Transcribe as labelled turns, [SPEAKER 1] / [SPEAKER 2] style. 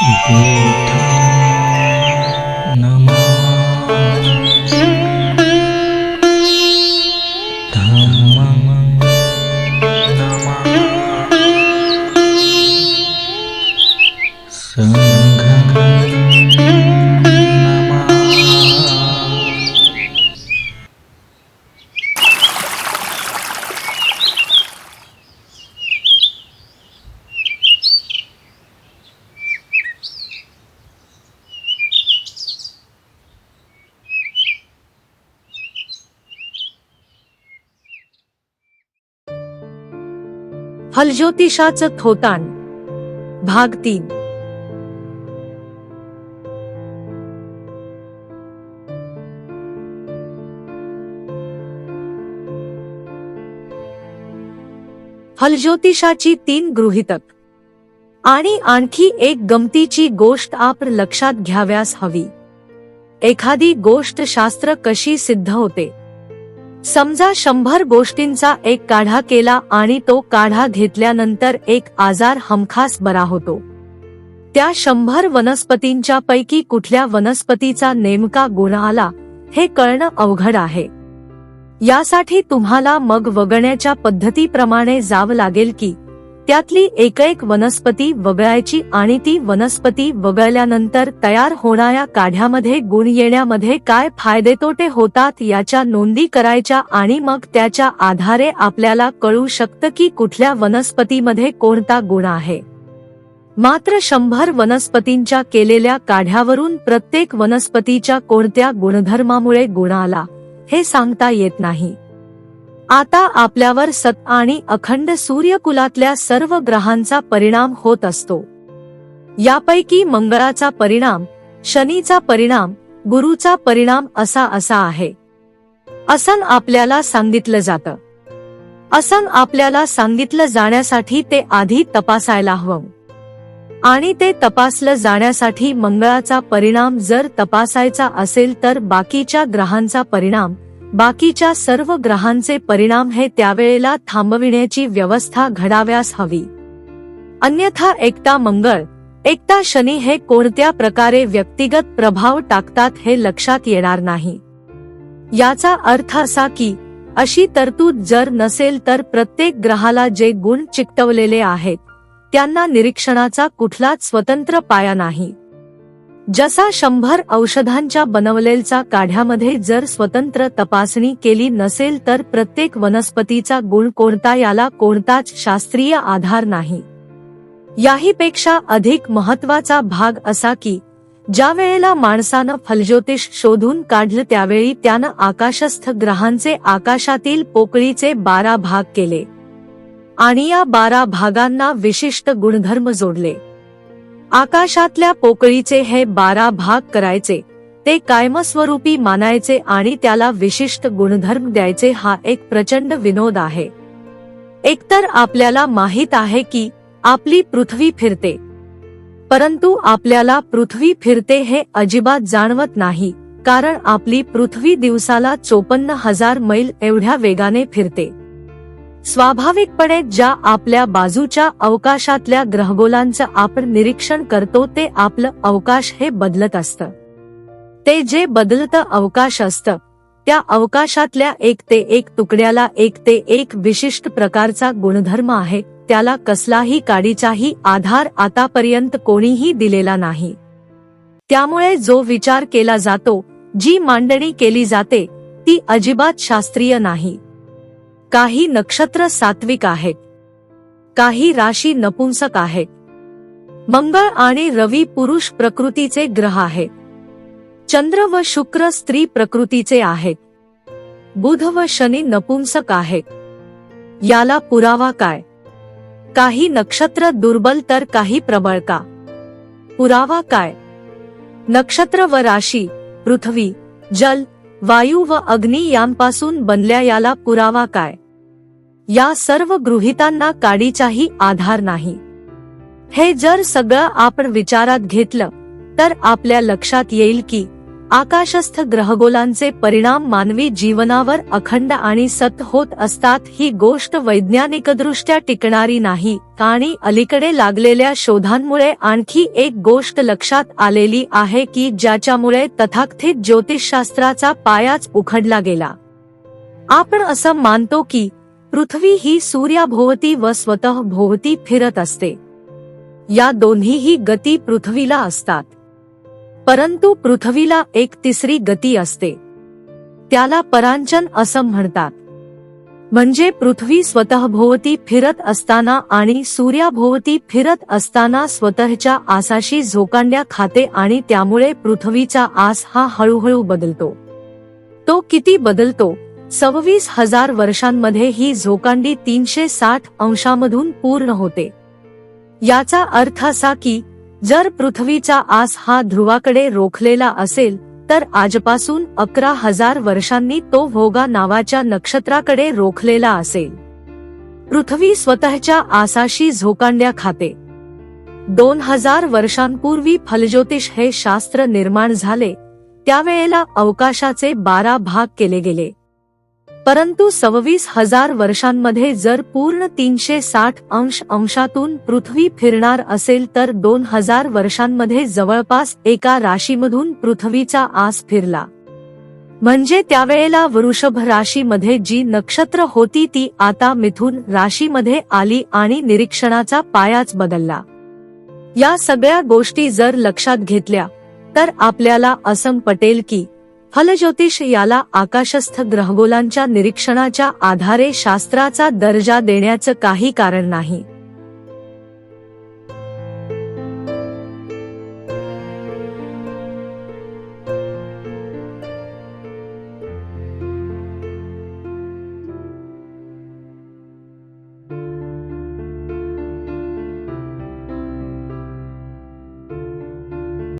[SPEAKER 1] 嗯 건.
[SPEAKER 2] हलज्योतिषाचं थोतान. भाग तीन. हलज्योतिषाची तीन गृहितक. आणि आणखी एक गमतीची गोष्ट आपण लक्षात घ्याव्यास हवी. एखादी गोष्ट शास्त्र कशी सिद्ध होते? समजा शंभर गोष्टींचा एक काढा केला आणि तो काढा घेतल्यानंतर एक आजार हमखास बरा होतो. त्या शंभर वनस्पतींच्या पैकी कुठल्या वनस्पतीचा नेमका गुण आला हे कळणं अवघड आहे. यासाठी तुम्हाला मग वगण्याच्या पद्धतीप्रमाणे जावं लागेल की त्यातली एक एक वनस्पती वगळायची आणि ती वनस्पती वगळल्यानंतर तयार होणाऱ्या काढ्यामध्ये गुण येण्यामध्ये काय फायदे तोटे होतात याच्या नोंदी करायच्या आणि मग त्याच्या आधारे आपल्याला कळू शकतं की कुठल्या वनस्पतीमध्ये कोणता गुण आहे. मात्र शंभर वनस्पतींच्या केलेल्या काढ्यावरून प्रत्येक वनस्पतीच्या कोणत्या गुणधर्मामुळे गुण आला हे सांगता येत नाही. आता आपल्यावर सत आणि अखंड सूर्यकुलातल्या सर्व ग्रहांचा परिणाम होत असतो. यापैकी मंगळाचा परिणाम शनीचा परिणाम गुरुचा परिणाम असा असा आहे. असं आपल्याला सांगितलं जातं. असं आपल्याला सांगितलं जाण्यासाठी ते आधी तपासायला हवं. आणि ते तपासलं जाण्यासाठी मंगळाचा परिणाम जर तपासायचा असेल तर बाकीच्या ग्रहांचा परिणाम बाकीच्या सर्व ग्रहांचे परिणाम हे त्यावेळेला थांबविण्याची व्यवस्था घडाव्यास हवी. अन्यथा एकटा मंगळ एकटा शनी हे कोणत्या प्रकारे व्यक्तिगत प्रभाव टाकतात हे लक्षात येणार नाही. याचा अर्थ असा की अशी तरतूद जर नसेल तर प्रत्येक ग्रहाला जे गुण चिकटवलेले आहेत त्यांना निरीक्षणाचा कुठलाच स्वतंत्र पाया नाही. जसा शंभर औषधांच्या बनवलेलचा काढ्यामध्ये जर स्वतंत्र तपासणी केली नसेल तर प्रत्येक वनस्पतीचा गुण कोणता याला कोणताच शास्त्रीय आधार नाही. याहीपेक्षा अधिक महत्त्वाचा भाग असा की ज्या वेळेला माणसानं फलज्योतिष शोधून काढलं त्यावेळी त्यानं आकाशस्थ ग्रहांचे आकाशातील पोकळीचे बारा भाग केले. आणि या बारा भागांना विशिष्ट गुणधर्म जोडले. आकाशातल्या पोकळीचे हे बारा भाग करायचे ते कायमस्वरूपी मानायचे आणि त्याला विशिष्ट गुणधर्म द्यायचे हा एक प्रचंड विनोद आहे. एकतर आपल्याला माहीत आहे की आपली पृथ्वी फिरते. परंतु आपल्याला पृथ्वी फिरते हे अजिबात जाणवत नाही कारण आपली पृथ्वी दिवसाला चोपन्न हजार मैल एवढ्या वेगाने फिरते. स्वाभाविकपणे ज्या आपल्या बाजूच्या अवकाशातल्या ग्रहगोलांचं आपण निरीक्षण करतो ते आपलं अवकाश हे बदलत असतं. ते जे बदलतं अवकाश असतं त्या अवकाशातल्या एक ते एक तुकड्याला एक ते एक विशिष्ट प्रकारचा गुणधर्म आहे त्याला कसलाही काडीचाही आधार आतापर्यंत कोणीही दिलेला नाही. त्यामुळे जो विचार केला जातो जी मांडणी केली जाते ती अजिबात शास्त्रीय नाही. काही नक्षत्र सात्विक आहेत. काही राशी नपुंसक आहेत. मंगळ आणि रवी पुरुष प्रकृतीचे ग्रह आहेत. चंद्र व शुक्र स्त्री प्रकृतीचे आहेत. बुध व शनी नपुंसक आहेत. याला पुरावा काय? काही नक्षत्र दुर्बल तर काही प्रबळ का? पुरावा काय? नक्षत्र व राशी पृथ्वी जल वायू व अग्नी यांपासून बनल्या याला पुरावा काय? या सर्व गृहितांना काडीचाही आधार नाही. हे जर सगळं आपण विचारात घेतलं तर आपल्या लक्षात येईल की आकाशस्थ ग्रहगोलांचे परिणाम मानवी जीवनावर अखंड आणि सत होत असतात ही गोष्ट वैज्ञानिकदृष्ट्या टिकणारी नाही. आणि अलीकडे लागलेल्या शोधांमुळे आणखी एक गोष्ट लक्षात आलेली आहे की ज्याच्यामुळे तथाकथित ज्योतिषशास्त्राचा पायाच उखडला गेला. आपण असं मानतो की पृथ्वी ही सूर्याभोवती व स्वतः भोवती फिरत असते. या दोन्हीही गती पृथ्वीला असतात. परंतु पृथ्वीला एक तिसरी गती असते. त्याला परांचन असं म्हणतात. म्हणजे पृथ्वी स्वतःभोवती फिरत असताना आणि सूर्याभोवती फिरत असताना स्वतःच्या आसाशी झोकांड्या खाते आणि त्यामुळे पृथ्वीचा आस हा हळूहळू बदलतो. तो किती बदलतो? सव्वीस हजार वर्षांमध्ये ही झोकांडी तीनशे साठ अंशामधून पूर्ण होते. याचा अर्थ असा की जर पृथ्वीचा आस हा ध्रुवाकडे रोखलेला असेल तर आजपासून अकरा हजार वर्षांनी तो भोगा नावाच्या नक्षत्राकडे रोखलेला असेल. पृथ्वी स्वतःच्या आसाशी झोकांड्या खाते. दोन हजार वर्षांपूर्वी फलज्योतिष हे शास्त्र निर्माण झाले त्यावेळेला अवकाशाचे बारा भाग केले गेले. परंतु सव्वीस हजार वर्षांमध्ये जर पूर्ण तीनशे साठ अंश अंशातून पृथ्वी फिरणार असेल तर दोन हजार वर्षांमध्ये जवळपास एका राशीमधून पृथ्वीचा आस फिरला. म्हणजे त्यावेळेला वृषभ राशीमध्ये जी नक्षत्र होती ती आता मिथुन राशीमध्ये आली आणि निरीक्षणाचा पायाच बदलला. या सगळ्या गोष्टी जर लक्षात घेतल्या तर आपल्याला असं पटेल की फलज्योतिष याला आकाशस्थ ग्रहगोलांच्या निरीक्षणाच्या आधारे शास्त्राचा दर्जा देण्याचं काही कारण नाही.